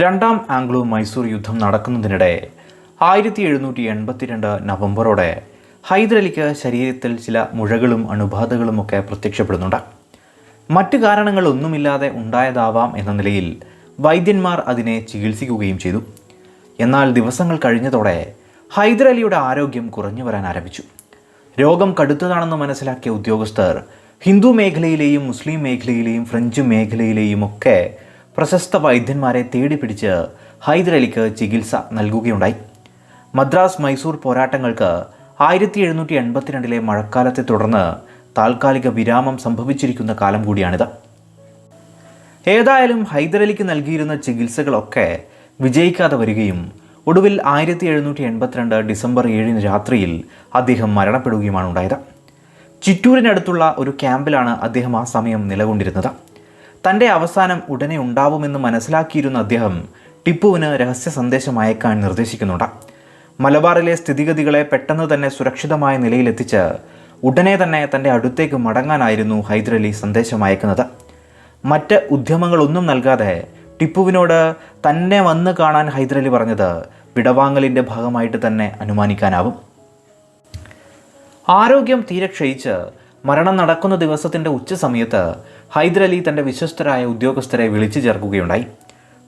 രണ്ടാം ആംഗ്ലോ മൈസൂർ യുദ്ധം നടക്കുന്നതിനിടെ ആയിരത്തി എഴുന്നൂറ്റി എൺപത്തിരണ്ട് നവംബറോടെ ഹൈദരലിക്ക് ശരീരത്തിൽ ചില മുഴകളും അണുബാധകളുമൊക്കെ പ്രത്യക്ഷപ്പെടുന്നുണ്ട്. മറ്റു കാരണങ്ങളൊന്നുമില്ലാതെ ഉണ്ടായതാവാം എന്ന നിലയിൽ വൈദ്യന്മാർ അതിനെ ചികിത്സിക്കുകയും ചെയ്തു. എന്നാൽ ദിവസങ്ങൾ കഴിഞ്ഞതോടെ ഹൈദരലിയുടെ ആരോഗ്യം കുറഞ്ഞു വരാൻ ആരംഭിച്ചു. രോഗം കടുത്തതാണെന്ന് മനസ്സിലാക്കിയ ഉദ്യോഗസ്ഥർ ഹിന്ദു മേഖലയിലെയും മുസ്ലിം മേഖലയിലെയും ഫ്രഞ്ച് മേഖലയിലെയും ഒക്കെ പ്രശസ്ത വൈദ്യന്മാരെ തേടിപ്പിടിച്ച് ഹൈദരലിക്ക് ചികിത്സ നൽകുകയുണ്ടായി. മദ്രാസ് മൈസൂർ പോരാട്ടങ്ങൾക്ക് ആയിരത്തി എഴുന്നൂറ്റി എൺപത്തിരണ്ടിലെ മഴക്കാലത്തെ തുടർന്ന് താൽക്കാലിക വിരാമം സംഭവിച്ചിരിക്കുന്ന കാലം കൂടിയാണിത്. ഏതായാലും ഹൈദരലിക്ക് നൽകിയിരുന്ന ചികിത്സകളൊക്കെ വിജയിക്കാതെ വരികയും ഒടുവിൽ ആയിരത്തി എഴുന്നൂറ്റി എൺപത്തിരണ്ട് ഡിസംബർ ഏഴിന് രാത്രിയിൽ അദ്ദേഹം മരണപ്പെടുകയുമാണ് ഉണ്ടായത്. ചിറ്റൂരിനടുത്തുള്ള ഒരു ക്യാമ്പിലാണ് അദ്ദേഹം ആ സമയം നിലകൊണ്ടിരുന്നത്. തന്റെ അവസാനം ഉടനെ ഉണ്ടാവുമെന്ന് മനസ്സിലാക്കിയിരുന്ന അദ്ദേഹം ടിപ്പുവിന് രഹസ്യ സന്ദേശം അയക്കാൻ നിർദ്ദേശിക്കുന്നുണ്ട്. മലബാറിലെ സ്ഥിതിഗതികളെ പെട്ടെന്ന് തന്നെ സുരക്ഷിതമായ നിലയിലെത്തിച്ച് ഉടനെ തന്നെ തന്റെ അടുത്തേക്ക് മടങ്ങാനായിരുന്നു ഹൈദരലി സന്ദേശം അയക്കുന്നത്. മറ്റ് ഉദ്യമങ്ങളൊന്നും നൽകാതെ ടിപ്പുവിനോട് തന്നെ വന്ന് കാണാൻ ഹൈദരലി പറഞ്ഞത് വിടവാങ്ങലിന്റെ ഭാഗമായിട്ട് തന്നെ അനുമാനിക്കാനാവും. ആരോഗ്യം തീരെ ക്ഷയിച്ച് മരണം നടക്കുന്ന ദിവസത്തിന്റെ ഉച്ച സമയത്ത് ഹൈദരലി തന്റെ വിശ്വസ്തരായ ഉദ്യോഗസ്ഥരെ വിളിച്ചു ചേർക്കുകയുണ്ടായി.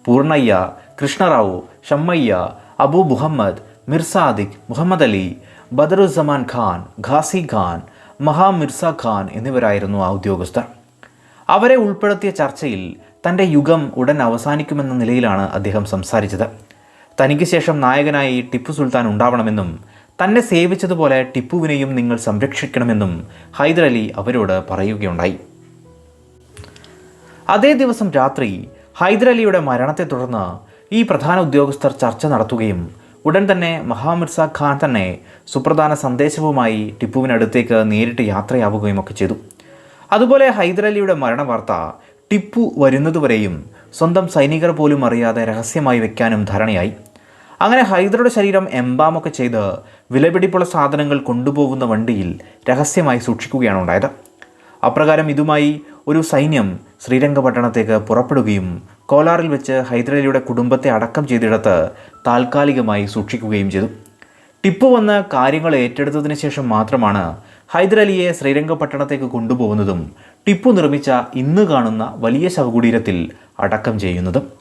പൂർണയ്യ കൃഷ്ണറാവു ഷമ്മയ്യ അബു മുഹമ്മദ് മിർസാദിഖ് മുഹമ്മദ് അലി ബദറുസമാൻ ഖാൻ ഖാസി ഖാൻ മഹാ മിർസ ഖാൻ എന്നിവരായിരുന്നു ആ ഉദ്യോഗസ്ഥർ. അവരെ ഉൾപ്പെടുത്തിയ ചർച്ചയിൽ തന്റെ യുഗം ഉടൻ അവസാനിക്കുമെന്ന നിലയിലാണ് അദ്ദേഹം സംസാരിച്ചത്. തനിക്ക് ശേഷം നായകനായി ടിപ്പു സുൽത്താൻ ഉണ്ടാവണമെന്നും തന്നെ സേവിച്ചതുപോലെ ടിപ്പുവിനെയും നിങ്ങൾ സംരക്ഷിക്കണമെന്നും ഹൈദരലി അവരോട് പറയുകയുണ്ടായി. അതേ ദിവസം രാത്രി ഹൈദരലിയുടെ മരണത്തെ തുടർന്ന് ഈ പ്രധാന ഉദ്യോഗസ്ഥർ ചർച്ച നടത്തുകയും ഉടൻ തന്നെ മഹാമിർസ ഖാൻ തന്നെ സുപ്രധാന സന്ദേശവുമായി ടിപ്പുവിനടുത്തേക്ക് നേരിട്ട് യാത്രയാവുകയും ഒക്കെ ചെയ്തു. അതുപോലെ ഹൈദരലിയുടെ മരണ വാർത്ത ടിപ്പു വരുന്നതുവരെയും സ്വന്തം സൈനികർ പോലും അറിയാതെ രഹസ്യമായി വെക്കാനും ധാരണയായി. അങ്ങനെ ഹൈദറുടെ ശരീരം എംബാമൊക്കെ ചെയ്ത് വിലപിടിപ്പുള്ള സാധനങ്ങൾ കൊണ്ടുപോകുന്ന വണ്ടിയിൽ രഹസ്യമായി സൂക്ഷിക്കുകയാണ് ഉണ്ടായത്. അപ്രകാരം ഇതുമായി ഒരു സൈന്യം ശ്രീരംഗപട്ടണത്തേക്ക് പുറപ്പെടുകയും കോലാറിൽ വെച്ച് ഹൈദരലിയുടെ കുടുംബത്തെ അടക്കം ചെയ്തിടത്ത് താൽക്കാലികമായി സൂക്ഷിക്കുകയും ചെയ്തു. ടിപ്പു വന്ന് കാര്യങ്ങൾ ഏറ്റെടുത്തതിന് ശേഷം മാത്രമാണ് ഹൈദരലിയെ ശ്രീരംഗപട്ടണത്തേക്ക് കൊണ്ടുപോകുന്നതും ടിപ്പു നിർമ്മിച്ച ഇന്ന് കാണുന്ന വലിയ ശവകുടീരത്തിൽ അടക്കം ചെയ്യുന്നതും.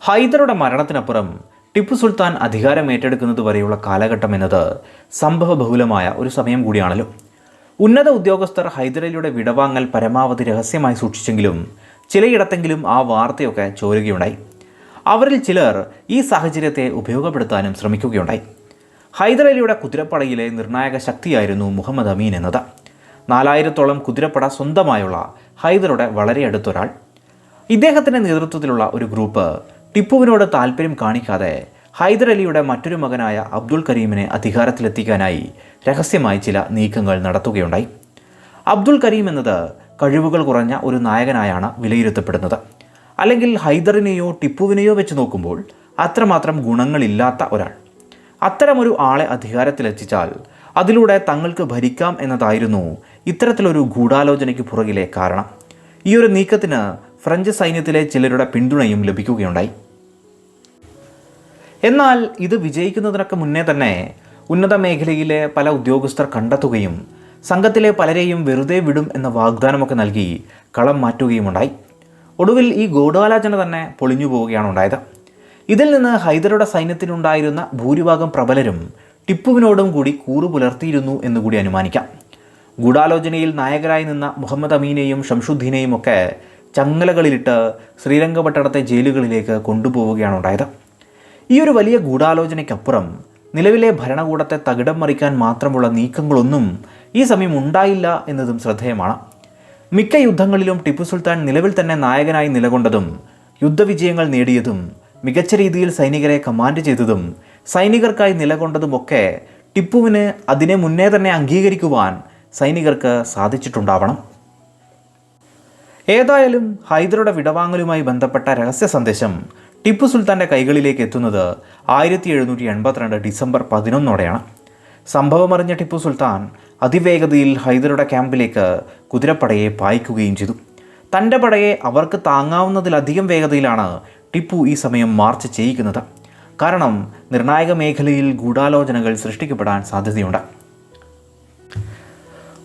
ഹൈദറുടെ മരണത്തിനപ്പുറം ടിപ്പു സുൽത്താൻ അധികാരം ഏറ്റെടുക്കുന്നത് വരെയുള്ള കാലഘട്ടം എന്നത് സംഭവബഹുലമായ ഒരു സമയം കൂടിയാണല്ലോ. ഉന്നത ഉദ്യോഗസ്ഥർ ഹൈദരലിയുടെ വിടവാങ്ങൽ പരമാവധി രഹസ്യമായി സൂക്ഷിച്ചെങ്കിലും ചിലയിടത്തെങ്കിലും ആ വാർത്തയൊക്കെ ചോരുകയുണ്ടായി. അവരിൽ ചിലർ ഈ സാഹചര്യത്തെ ഉപയോഗപ്പെടുത്താനും ശ്രമിക്കുകയുണ്ടായി. ഹൈദരലിയുടെ കുതിരപ്പടയിലെ നിർണായക ശക്തിയായിരുന്നു മുഹമ്മദ് അമീൻ എന്നത്. നാലായിരത്തോളം കുതിരപ്പട സ്വന്തമായുള്ള ഹൈദറുടെ വളരെ അടുത്തൊരാൾ. ഇദ്ദേഹത്തിന്റെ നേതൃത്വത്തിലുള്ള ഒരു ഗ്രൂപ്പ് ടിപ്പുവിനോട് താല്പര്യം കാണിക്കാതെ ഹൈദരലിയുടെ മറ്റൊരു മകനായ അബ്ദുൾ കരീമിനെ അധികാരത്തിലെത്തിക്കാനായി രഹസ്യമായി ചില നീക്കങ്ങൾ നടത്തുകയുണ്ടായി. അബ്ദുൾ കരീം എന്നത് കഴിവുകൾ കുറഞ്ഞ ഒരു നായകനായാണ് വിലയിരുത്തപ്പെടുന്നത്. അല്ലെങ്കിൽ ഹൈദറിനെയോ ടിപ്പുവിനെയോ വെച്ച് നോക്കുമ്പോൾ അത്രമാത്രം ഗുണങ്ങളില്ലാത്ത ഒരാൾ. അത്തരമൊരു ആളെ അധികാരത്തിലെത്തിച്ചാൽ അതിലൂടെ തങ്ങൾക്ക് ഭരിക്കാം എന്നതായിരുന്നു ഇത്തരത്തിലൊരു ഗൂഢാലോചനയ്ക്ക് പുറകിലെ കാരണം. ഈ ഒരു നീക്കത്തിന് ഫ്രഞ്ച് സൈന്യത്തിലെ ചിലരുടെ പിന്തുണയും ലഭിക്കുകയുണ്ടായി. എന്നാൽ ഇത് വിജയിക്കുന്നതിനൊക്കെ മുന്നേ തന്നെ ഉന്നത മേഖലയിലെ പല ഉദ്യോഗസ്ഥർ കണ്ടെത്തുകയും സംഘത്തിലെ പലരെയും വെറുതെ വിടും എന്ന വാഗ്ദാനമൊക്കെ നൽകി കളം മാറ്റുകയുമുണ്ടായി. ഒടുവിൽ ഈ ഗൂഢാലോചന തന്നെ പൊളിഞ്ഞു പോവുകയാണ് ഉണ്ടായത്. ഇതിൽ നിന്ന് ഹൈദരുടെ സൈന്യത്തിനുണ്ടായിരുന്ന ഭൂരിഭാഗം പ്രബലരും ടിപ്പുവിനോടും കൂടി കൂറു പുലർത്തിയിരുന്നു എന്നുകൂടി അനുമാനിക്കാം. ഗൂഢാലോചനയിൽ നായകരായി നിന്ന മുഹമ്മദ് അമീനെയും ഷംഷുദ്ദീനെയും ഒക്കെ ചങ്ങലകളിലിട്ട് ശ്രീരംഗപട്ടണത്തെ ജയിലുകളിലേക്ക് കൊണ്ടുപോവുകയാണ് ഉണ്ടായത്. ഈ ഒരു വലിയ ഗൂഢാലോചനയ്ക്കപ്പുറം നിലവിലെ ഭരണകൂടത്തെ തകിടം മറിക്കാൻ മാത്രമുള്ള നീക്കങ്ങളൊന്നും ഈ സമയം ഉണ്ടായില്ല എന്നതും ശ്രദ്ധേയമാണ്. മിക്ക യുദ്ധങ്ങളിലും ടിപ്പു സുൽത്താൻ നിലവിൽ തന്നെ നായകനായി നിലകൊണ്ടതും യുദ്ധവിജയങ്ങൾ നേടിയതും മികച്ച രീതിയിൽ സൈനികരെ കമാൻഡ് ചെയ്തതും സൈനികർക്കായി നിലകൊണ്ടതുമൊക്കെ ടിപ്പുവിന് അതിനെ മുന്നേ തന്നെ അംഗീകരിക്കുവാൻ സൈനികർക്ക് സാധിച്ചിട്ടുണ്ടാവണം. ഏതായാലും ഹൈദറുടെ വിടവാങ്ങലുമായി ബന്ധപ്പെട്ട രഹസ്യ സന്ദേശം ടിപ്പു സുൽത്താന്റെ കൈകളിലേക്ക് എത്തുന്നത് ആയിരത്തി എഴുന്നൂറ്റി എൺപത്തിരണ്ട് ഡിസംബർ പതിനൊന്നോടെയാണ്. സംഭവമറിഞ്ഞ ടിപ്പു സുൽത്താൻ അതിവേഗതയിൽ ഹൈദറുടെ ക്യാമ്പിലേക്ക് കുതിരപ്പടയെ പായിക്കുകയും ചെയ്തു. തന്റെ പടയെ അവർക്ക് താങ്ങാവുന്നതിലധികം വേഗതയിലാണ് ടിപ്പു ഈ സമയം മാർച്ച് ചെയ്യിക്കുന്നത്. കാരണം നിർണായക മേഖലയിൽ ഗൂഢാലോചനകൾ സൃഷ്ടിക്കപ്പെടാൻ സാധ്യതയുണ്ട്.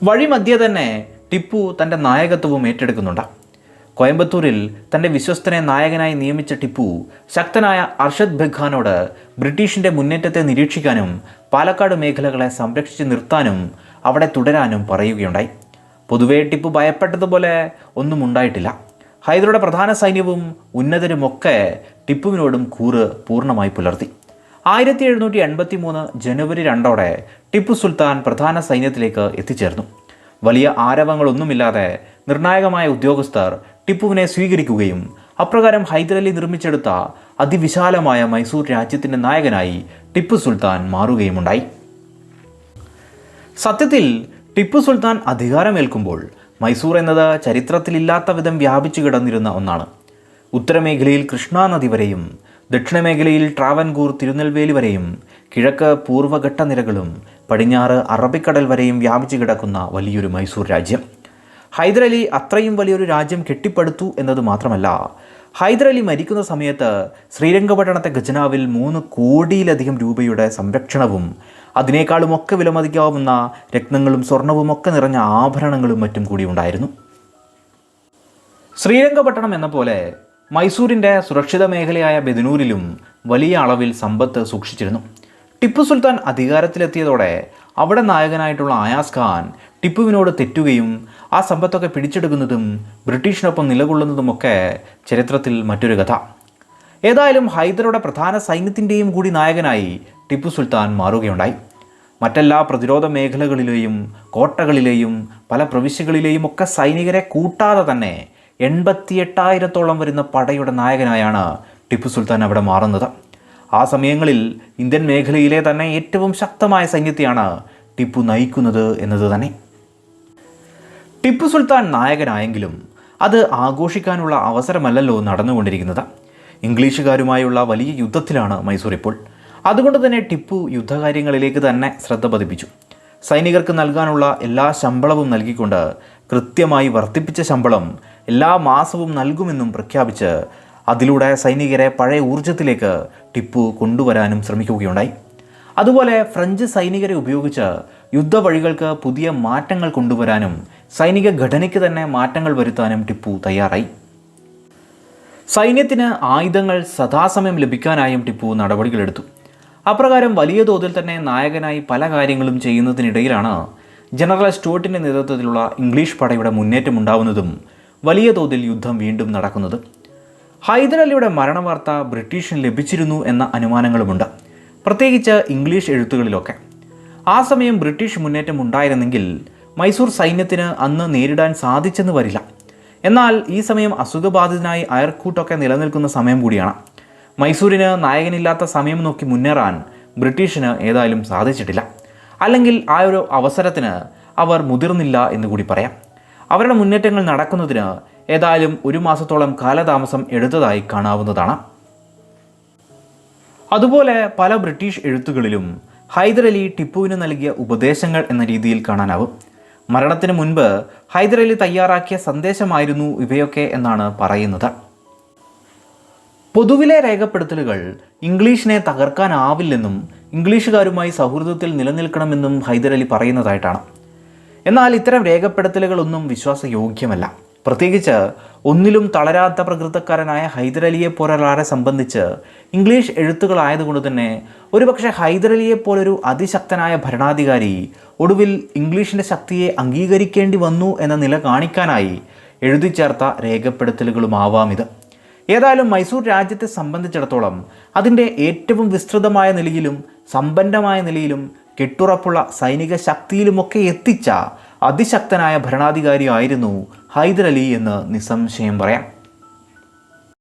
വഴിമധ്യേ തന്നെ ടിപ്പു തന്റെ നായകത്വവും ഏറ്റെടുക്കുന്നുണ്ട്. കോയമ്പത്തൂരിൽ തന്റെ വിശ്വസ്തനെ നായകനായി നിയമിച്ച ടിപ്പു ശക്തനായ അർഷദ് ബഖാനോട് ബ്രിട്ടീഷിന്റെ മുന്നേറ്റത്തെ നിരീക്ഷിക്കാനും പാലക്കാട് മേഖലകളെ സംരക്ഷിച്ച് നിർത്താനും അവിടെ തുടരാനും പറയുകയുണ്ടായി. പൊതുവേ ടിപ്പു ഭയപ്പെട്ടതുപോലെ ഒന്നും ഉണ്ടായിട്ടില്ല. ഹൈദരുടെ പ്രധാന സൈന്യവും ഉന്നതരുമൊക്കെ ടിപ്പുവിനോടും കൂറ് പൂർണമായി പുലർത്തി. ആയിരത്തി എഴുന്നൂറ്റി എൺപത്തി മൂന്ന് ജനുവരി രണ്ടോടെ ടിപ്പു സുൽത്താൻ പ്രധാന സൈന്യത്തിലേക്ക് എത്തിച്ചേർന്നു. വലിയ ആരവങ്ങളൊന്നുമില്ലാതെ നിർണായകമായ ഉദ്യോഗസ്ഥർ ടിപ്പുവിനെ സ്വീകരിക്കുകയും അപ്രകാരം ഹൈദരലി നിർമ്മിച്ചെടുത്ത അതിവിശാലമായ മൈസൂർ രാജ്യത്തിന്റെ നായകനായി ടിപ്പു സുൽത്താൻ മാറുകയുമുണ്ടായി. സത്യത്തിൽ ടിപ്പു സുൽത്താൻ അധികാരമേൽക്കുമ്പോൾ മൈസൂർ എന്നത് ചരിത്രത്തിലില്ലാത്ത വിധം വ്യാപിച്ചു കിടന്നിരുന്ന ഒന്നാണ്. ഉത്തരമേഖലയിൽ കൃഷ്ണാനദി വരെയും ദക്ഷിണമേഖലയിൽ ട്രാവൻകൂർ തിരുനെൽവേലി വരെയും കിഴക്ക് പൂർവഘട്ട നിരകളും പടിഞ്ഞാറ് അറബിക്കടൽ വരെയും വ്യാപിച്ചു കിടക്കുന്ന വലിയൊരു മൈസൂർ രാജ്യം. ഹൈദരലി അത്രയും വലിയൊരു രാജ്യം കെട്ടിപ്പടുത്തു എന്നത് മാത്രമല്ല ഹൈദരലി മരിക്കുന്ന സമയത്ത് ശ്രീരംഗപട്ടണത്തെ ഖജനാവിൽ മൂന്ന് കോടിയിലധികം രൂപയുടെ സംരക്ഷണവും അതിനേക്കാളുമൊക്കെ വിലമതിക്കാവുന്ന രത്നങ്ങളും സ്വർണവും ഒക്കെ നിറഞ്ഞ ആഭരണങ്ങളും മറ്റും കൂടി ഉണ്ടായിരുന്നു. ശ്രീരംഗപട്ടണം എന്ന പോലെ മൈസൂരിന്റെ സുരക്ഷിത മേഖലയായ ബെദനൂരിലും വലിയ അളവിൽ സമ്പത്ത് സൂക്ഷിച്ചിരുന്നു. ടിപ്പു സുൽത്താൻ അധികാരത്തിലെത്തിയതോടെ അവിടെ നായകനായിട്ടുള്ള ആയാസ് ഖാൻ ടിപ്പുവിനോട് തെറ്റുകയും ആ സമ്പത്തൊക്കെ പിടിച്ചെടുക്കുന്നതും ബ്രിട്ടീഷിനൊപ്പം നിലകൊള്ളുന്നതുമൊക്കെ ചരിത്രത്തിൽ മറ്റൊരു കഥ. ഏതായാലും ഹൈദറുടെ പ്രധാന സൈന്യത്തിന്റെയും കൂടി നായകനായി ടിപ്പു സുൽത്താൻ മാറുകയുണ്ടായി. മറ്റെല്ലാ പ്രതിരോധ മേഖലകളിലെയും കോട്ടകളിലെയും പല പ്രവിശ്യകളിലെയും ഒക്കെ സൈനികരെ കൂട്ടാതെ തന്നെ എൺപത്തിയെട്ടായിരത്തോളം വരുന്ന പടയുടെ നായകനായാണ് ടിപ്പു സുൽത്താൻ അവിടെ മാറുന്നത്. ആ സമയങ്ങളിൽ ഇന്ത്യൻ മേഖലയിലെ തന്നെ ഏറ്റവും ശക്തമായ സൈന്യത്തെയാണ് ടിപ്പു നയിക്കുന്നത് എന്നത് തന്നെ. ടിപ്പു സുൽത്താൻ നായകനായെങ്കിലും അത് ആഘോഷിക്കാനുള്ള അവസരമല്ലല്ലോ നടന്നുകൊണ്ടിരിക്കുന്നത്. ഇംഗ്ലീഷുകാരുമായുള്ള വലിയ യുദ്ധത്തിലാണ് മൈസൂർ ഇപ്പോൾ. അതുകൊണ്ട് തന്നെ ടിപ്പു യുദ്ധകാര്യങ്ങളിലേക്ക് തന്നെ ശ്രദ്ധ പതിപ്പിച്ചു. സൈനികർക്ക് നൽകാനുള്ള എല്ലാ ശമ്പളവും നൽകിക്കൊണ്ട് കൃത്യമായി വർദ്ധിപ്പിച്ച ശമ്പളം എല്ലാ മാസവും നൽകുമെന്നും പ്രഖ്യാപിച്ച് അതിലൂടെ സൈനികരെ പഴയ ഊർജത്തിലേക്ക് ടിപ്പു കൊണ്ടുവരാനും ശ്രമിക്കുകയുണ്ടായി. അതുപോലെ ഫ്രഞ്ച് സൈനികരെ ഉപയോഗിച്ച് യുദ്ധവഴികൾക്ക് പുതിയ മാറ്റങ്ങൾ കൊണ്ടുവരാനും സൈനിക ഘടനയ്ക്ക് തന്നെ മാറ്റങ്ങൾ വരുത്താനും ടിപ്പു തയ്യാറായി. സൈന്യത്തിന് ആയുധങ്ങൾ സദാസമയം ലഭിക്കാനായും ടിപ്പു നടപടികളെടുത്തു. അപ്രകാരം വലിയ തോതിൽ തന്നെ നായകനായി പല കാര്യങ്ങളും ചെയ്യുന്നതിനിടയിലാണ് ജനറൽ സ്റ്റുവർട്ടിന്റെ നേതൃത്വത്തിലുള്ള ഇംഗ്ലീഷ് പടയുടെ മുന്നേറ്റം ഉണ്ടാവുന്നതും വലിയ തോതിൽ യുദ്ധം വീണ്ടും നടക്കുന്നത്. ഹൈദരലിയുടെ മരണവാർത്ത ബ്രിട്ടീഷിന് ലഭിച്ചിരുന്നു എന്ന അനുമാനങ്ങളുമുണ്ട്. പ്രത്യേകിച്ച് ഇംഗ്ലീഷ് എഴുത്തുകളിലൊക്കെ. ആ സമയം ബ്രിട്ടീഷ് മുന്നേറ്റം ഉണ്ടായിരുന്നെങ്കിൽ മൈസൂർ സൈന്യത്തിന് അന്ന് നേരിടാൻ സാധിച്ചെന്ന് വരില്ല. എന്നാൽ ഈ സമയം അസുഖബാധിതനായി അയർക്കൂട്ടൊക്കെ നിലനിൽക്കുന്ന സമയം കൂടിയാണ്. മൈസൂരിന് നായകനില്ലാത്ത സമയം നോക്കി മുന്നേറാൻ ബ്രിട്ടീഷിന് ഏതായാലും സാധിച്ചിട്ടില്ല. അല്ലെങ്കിൽ ആ ഒരു അവസരത്തിന് അവർ മുതിർന്നില്ല എന്ന് കൂടി പറയാം. അവരുടെ മുന്നേറ്റങ്ങൾ നടക്കുന്നതിന് ഏതായാലും ഒരു മാസത്തോളം കാലതാമസം എടുത്തതായി കാണാവുന്നതാണ്. അതുപോലെ പല ബ്രിട്ടീഷ് എഴുത്തുകളിലും ഹൈദരലി ടിപ്പുവിന് നൽകിയ ഉപദേശങ്ങൾ എന്ന രീതിയിൽ കാണാനാവും. മരണത്തിന് മുൻപ് ഹൈദരലി തയ്യാറാക്കിയ സന്ദേശമായിരുന്നു ഇവയൊക്കെ എന്നാണ് പറയുന്നത്. പൊതുവിലെ രേഖപ്പെടുത്തലുകൾ ഇംഗ്ലീഷിനെ തകർക്കാനാവില്ലെന്നും ഇംഗ്ലീഷുകാരുമായി സൗഹൃദത്തിൽ നിലനിൽക്കണമെന്നും ഹൈദരലി പറയുന്നതായിട്ടാണ്. എന്നാൽ ഇത്തരം രേഖപ്പെടുത്തലുകളൊന്നും വിശ്വാസയോഗ്യമല്ല. പ്രത്യേകിച്ച് ഒന്നിലും തളരാത്ത പ്രകൃതക്കാരനായ ഹൈദരലിയെ പോലൊരാളെ സംബന്ധിച്ച് ഇംഗ്ലീഷ് എഴുത്തുകളായതുകൊണ്ട് തന്നെ ഒരുപക്ഷെ ഹൈദരലിയെ പോലൊരു അതിശക്തനായ ഭരണാധികാരി ഒടുവിൽ ഇംഗ്ലീഷിന്റെ ശക്തിയെ അംഗീകരിക്കേണ്ടി വന്നു എന്ന നില കാണിക്കാനായി എഴുതിച്ചേർത്ത രേഖപ്പെടുത്തലുകളുമാവാം ഇത്. ഏതായാലും മൈസൂർ രാജ്യത്തെ സംബന്ധിച്ചിടത്തോളം അതിന്റെ ഏറ്റവും വിസ്തൃതമായ നിലയിലും സമ്പന്നമായ നിലയിലും കെട്ടുറപ്പുള്ള സൈനിക ശക്തിയിലുമൊക്കെ എത്തിച്ച അതിശക്തനായ ഭരണാധികാരിയായിരുന്നു ഹൈദരലി എന്ന് നിസ്സംശയം പറയാം.